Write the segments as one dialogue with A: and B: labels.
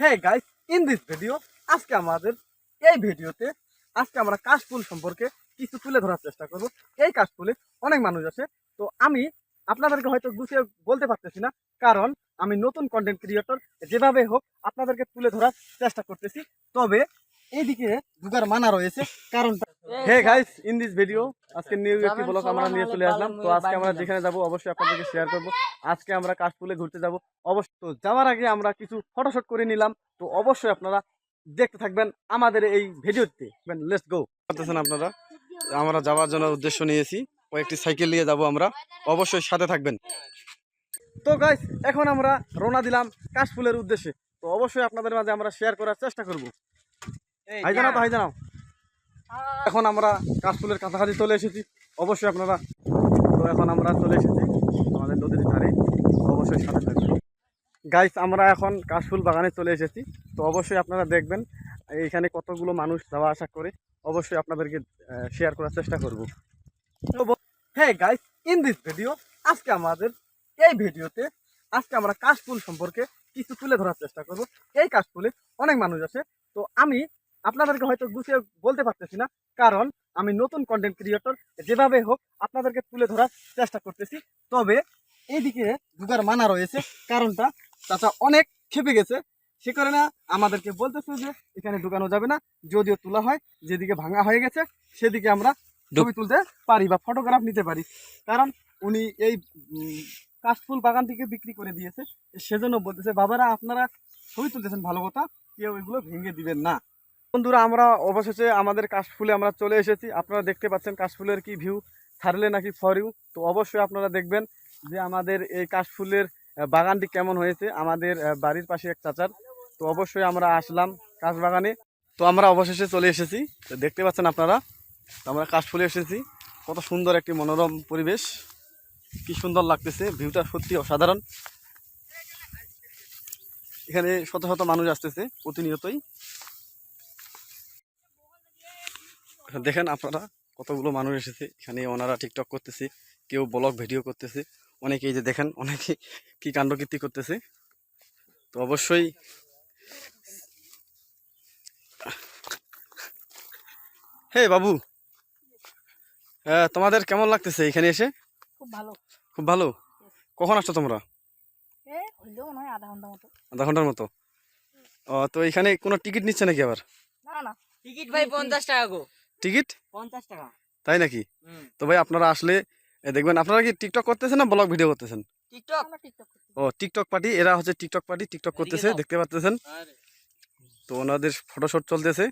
A: হ্যাঁ guys in this video আজকে আমাদের এই ভিডিওতে, আজকে আমরা কাশফুল সম্পর্কে কিছু তুলে ধরার চেষ্টা করব। এই কাশফুলে অনেক মানুষ আছে তো আমি আপনাদেরকে হয়তো গুছিয়ে বলতে পারতেছি না, কারণ আমি নতুন কন্টেন্ট ক্রিয়েটর যেভাবে হোক আপনাদেরকে তুলে ধরার চেষ্টা করতেছি। তবে এইদিকে ঢুকার মানা রয়েছে কারণটা hey guys in this video আজকে নিউ একটি ব্লগ আমরা নিয়ে চলে আসলাম। তো আজকে আমরা যেখানে যাব অবশ্যই আপনাদেরকে শেয়ার করব। আজকে আমরা কাশফুলে ঘুরতে যাব। অবশ্য তো যাওয়ার আগে আমরা কিছু ফটোশুট করে নিলাম। তো অবশ্যই আপনারা দেখতে থাকবেন আমাদের এই ভিডিওতে। লেটস গো করতেছেন আপনারা? আমরা যাওয়ার জন্য উদ্দেশ্য নিয়েছি। কয়েকটি সাইকেল নিয়ে যাব আমরা। অবশ্যই সাথে থাকবেন। তো গাইস এখন আমরা রওনা দিলাম কাশফুলের উদ্দেশ্যে। তো অবশ্যই আপনাদের মাঝে আমরা শেয়ার করার চেষ্টা করব। হাই জানাও তো হাই জানাও এখন আমরা কাশফুলের কাছাকাছি চলে এসেছি। অবশ্যই আপনারা তো এখন আমরা চলে এসেছি আমাদের নদীর ধারে। অবশ্যই সাথে থাকবেন। গাইস আমরা এখন কাশফুল বাগানে চলে এসেছি। তো অবশ্যই আপনারা দেখবেন এইখানে কতগুলো মানুষ যাওয়া আসা করে। অবশ্যই আপনাদেরকে শেয়ার করার চেষ্টা করব। হ্যাঁ গাইস ইন দিস ভিডিও আজকে আমাদের এই ভিডিওতে আজকে আমরা কাশফুল সম্পর্কে কিছু তুলে ধরার চেষ্টা করব। এই কাশফুলে অনেক মানুষ আছে। তো আমি আপনাদেরকে হয়তো গুছিয়ে বলতে পারতেছি না কারণ আমি নতুন কন্টেন্ট ক্রিয়েটর যেভাবে হোক আপনাদেরকে তুলে ধরার চেষ্টা করতেছি। তবে এইদিকে ঢুকার মানা রয়েছে কারণটা চাচা অনেক খেপে গেছে। সে কারণে আমাদেরকে বলতেছে যে এখানে ঢুকানো যাবে না যদিও তোলা হয় যেদিকে ভাঙা হয়ে গেছে সেদিকে আমরা ছবি তুলতে পারি বা ফটোগ্রাফ নিতে পারি। কারণ উনি এই কাশফুল বাগান থেকে বিক্রি করে দিয়েছে। সেজন্য বলতেছে বাবারা আপনারা ছবি তুলতেছেন ভালো কথা কেউ এগুলো ভেঙে দিবেন না। বন্ধুরা, আমরা অবশেষে আমাদের কাশফুলে আমরা চলে এসেছি। আপনারা দেখতে পাচ্ছেন কাশফুলের কি ভিউ ছাড়লে নাকি ফরিউ তো অবশ্যই আপনারা দেখবেন যে আমাদের এই কাশফুলের বাগানটি কেমন হয়েছে। আমাদের বাড়ির পাশে এক চাচার। তো অবশ্যই আমরা আসলাম কাশবাগানে। তো আমরা অবশেষে চলে এসেছি। তো দেখতে পাচ্ছেন আপনারা, তো আমরা কাশফুলে এসেছি। কত সুন্দর একটি মনোরম পরিবেশ। কি সুন্দর লাগতেছে। ভিউটা সত্যি অসাধারণ। এখানে শত শত মানুষ আসতেছে প্রতিনিয়তই। দেখেন আপনারা কতগুলো মানুষ এসেছে। এখানে ওনারা টিকটক করতেছে কেউ ব্লগ ভিডিও করতেছে। অনেকেই যে দেখেন অনেকে কি কাণ্ডকীর্তি করতেছে। তো অবশ্যই হে বাবু আহ, তোমাদের কেমন লাগতেছে এখানে এসে?
B: খুব ভালো।
A: খুব ভালো? কখন আসছো তোমরা?
B: হয় আধা
A: আধা ঘণ্টার মতো? ও তো এখানে কোনো টিকিট নিচ্ছে নাকি আবার?
B: না না।
C: টিকিট ভাই পঞ্চাশ টাকা গো।
A: টিকিট?
C: পঞ্চাশ টাকা।
A: তাই নাকি? তো ভাই আপনারা আসলে দেখবেন আপনারা কি টিকটক করতেছেন না ব্লগ ভিডিও করতেছেন?
C: টিকটক?
B: আমরা টিকটক করতে
A: ও টিকটক পার্টি এরা হচ্ছে টিকটক পার্টি টিকটক করতেছে দেখতে পাচ্ছেন তো ওনাদের ফটোশুট চলতেছে।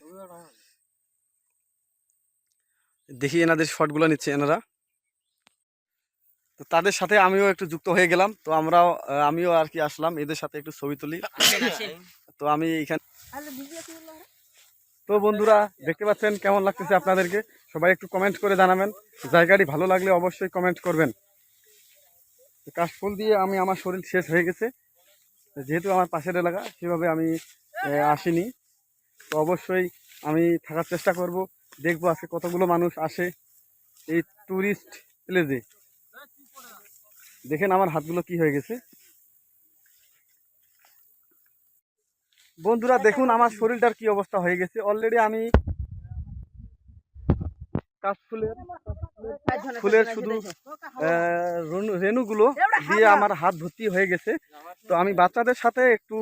A: দেখি এনাদের শটগুলো নিচ্ছে এনারা। তো তাদের সাথে আমিও একটু যুক্ত হয়ে গেলাম। তো আমরাও আমিও আর কি আসলাম। এদের সাথে একটু ছবি তুলি। তো আমি এখানে তো বন্ধুরা, দেখতে পাচ্ছেন কেমন লাগতেছে আপনাদেরকে? সবাই একটু কমেন্ট করে জানাবেন। জায়গাটি ভালো লাগলে অবশ্যই কমেন্ট করবেন। কাশফুল দিয়ে আমি আমার শরীর শেষ হয়ে গেছে। যেহেতু আমার পাশের এলাকা, সেভাবে আমি আসিনি। তো অবশ্যই আমি থাকার চেষ্টা করব। দেখব আজকে কতগুলো মানুষ আসে এই ট্যুরিস্ট প্লেসে দেখেন আমার হাতগুলো কি হয়ে গেছে। বন্ধুরা দেখুন আমার শরীরটার কি অবস্থা হয়ে গেছে। অলরেডি আমি কাশফুলের ফুলের শুধু রেণুগুলো দিয়ে আমার হাত ভর্তি হয়ে গেছে। তো আমি বাচ্চাদের সাথে একটু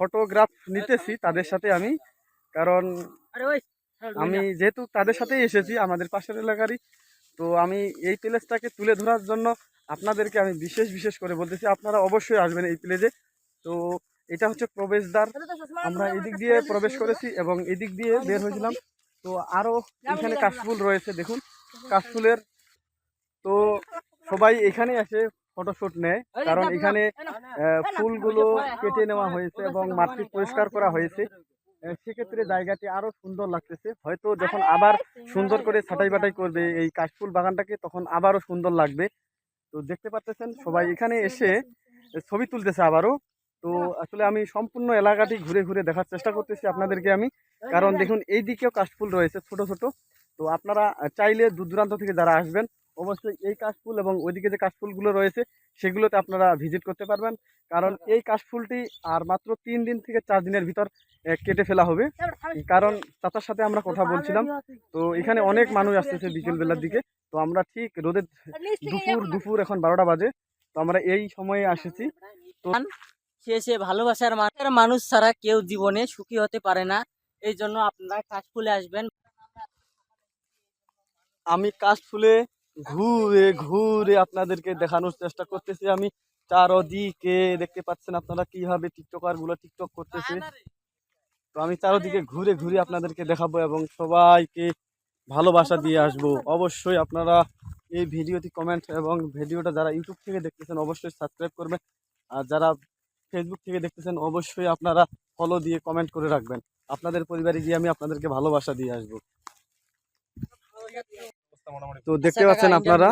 A: ফটোগ্রাফ নিতেছি তাদের সাথে আমি। কারণ আমি যেহেতু তাদের সাথেই এসেছি আমাদের পাশের এলাকারই তো আমি এই প্লেসটাকে তুলে ধরার জন্য আপনাদেরকে আমি বিশেষ বিশেষ করে বলতেছি আপনারা অবশ্যই আসবেন এই প্লেসে তো এটা হচ্ছে প্রবেশদ্বার। আমরা এদিক দিয়ে প্রবেশ করেছি এবং এদিক দিয়ে বের হয়েছিলাম। তো আরও এখানে কাশফুল রয়েছে দেখুন। কাশফুলের। তো সবাই এখানে এসে ফটোশুট নেয় কারণ এখানে ফুলগুলো কেটে নেওয়া হয়েছে এবং মাটি পরিষ্কার করা হয়েছে। সেক্ষেত্রে জায়গাটি আরও সুন্দর লাগতেছে। হয়তো যখন আবার সুন্দর করে ছাটাই বাটাই করবে এই কাশফুল বাগানটাকে তখন আবারও সুন্দর লাগবে। তো দেখতে পাচ্ছেন সবাই এখানে এসে ছবি তুলতেছে আবারও। তো আসলে আমি সম্পূর্ণ এলাকাটি ঘুরে ঘুরে দেখার চেষ্টা করতেছি আপনাদেরকে আমি। কারণ দেখুন এই দিকেও কাশফুল রয়েছে ছোট ছোট। তো আপনারা চাইলে দূর দূরান্ত থেকে যারা আসবেন অবশ্যই এই কাশফুল এবং ওইদিকে যে কাশফুলগুলো রয়েছে সেগুলোতে আপনারা ভিজিট করতে পারবেন। কারণ এই কাশফুলটি আর মাত্র তিন দিন থেকে চার দিনের ভিতর কেটে ফেলা হবে। কারণ চাচার সাথে আমরা কথা বলছিলাম। তো এখানে অনেক মানুষ আসতেছে বিকেল বেলার দিকে। তো আমরা ঠিক রোদের দুপুর দুপুর এখন বারোটা বাজে। তো আমরা এই সময়ে আসেছি।
C: সে সে ভালোবাসার মানুষের মানুষ ছাড়া কেউ জীবনে সুখী হতে পারে না। এই জন্য আপনারা কাশফুলে আসবেন।
A: আমি কাশফুলে ঘুরে ঘুরে আপনাদেরকে দেখানোর চেষ্টা করতেছি। আমি চারদিকে দেখতে পাচ্ছেন আপনারা কীভাবে টিকটকারগুলো টিকটক করতেছে। তো আমি চারদিকে ঘুরে ঘুরে আপনাদেরকে দেখাবো এবং সবাইকে ভালোবাসা দিয়ে আসব। অবশ্যই আপনারা এই ভিডিওটি কমেন্ট এবং ভিডিওটা যারা ইউটিউব থেকে দেখতেছেন অবশ্যই সাবস্ক্রাইব করবেন। আর যারা ফেসবুক থেকে দেখতেছেন অবশ্যই আপনারা ফলো দিয়ে কমেন্ট করে রাখবেন। আপনাদের পরিবারে গিয়ে আমি আপনাদেরকে ভালোবাসা দিয়ে আসব। তো দেখতে পাচ্ছেন আপনারা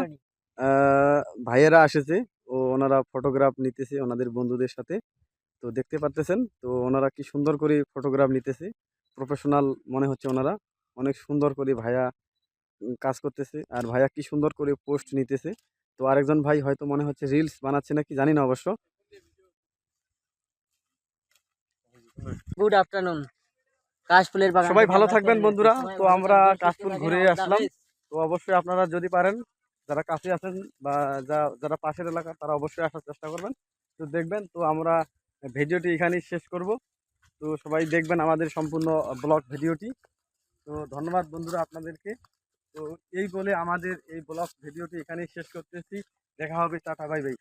A: ভাইয়েরা এসেছে ও ওনারা ফটোগ্রাফ নিতেছে ওনাদের বন্ধুদের সাথে। তো দেখতে পারতেছেন তো ওনারা কি সুন্দর করে ফটোগ্রাফ নিতেছে। প্রফেশনাল মনে হচ্ছে ওনারা অনেক সুন্দর করে ভাইয়া কাজ করতেছে আর ভাইয়া কি সুন্দর করে পোস্ট নিতেছে। তো আরেকজন ভাই হয়তো মনে হচ্ছে রিলস বানাচ্ছে নাকি জানি না অবশ্য।
C: গুড আফটারনুন কাশফুলের বাগান
A: সবাই ভালো থাকবেন বন্ধুরা। তো আমরা কাশফুল ঘুরে আসলাম। তো অবশ্যই আপনারা যদি পারেন যারা কাছে আছেন বা যা- যারা পাশের এলাকা তারা অবশ্যই আসার চেষ্টা করবেন। তো দেখবেন তো আমরা ভিডিওটি এখানেই শেষ করব। তো সবাই দেখবেন আমাদের সম্পূর্ণ ব্লগ ভিডিওটি। তো ধন্যবাদ বন্ধুরা আপনাদেরকে। তো এই বলে আমাদের এই ব্লগ ভিডিওটি এখানেই শেষ করতেছি। দেখা হবে টাটা বাই বাই।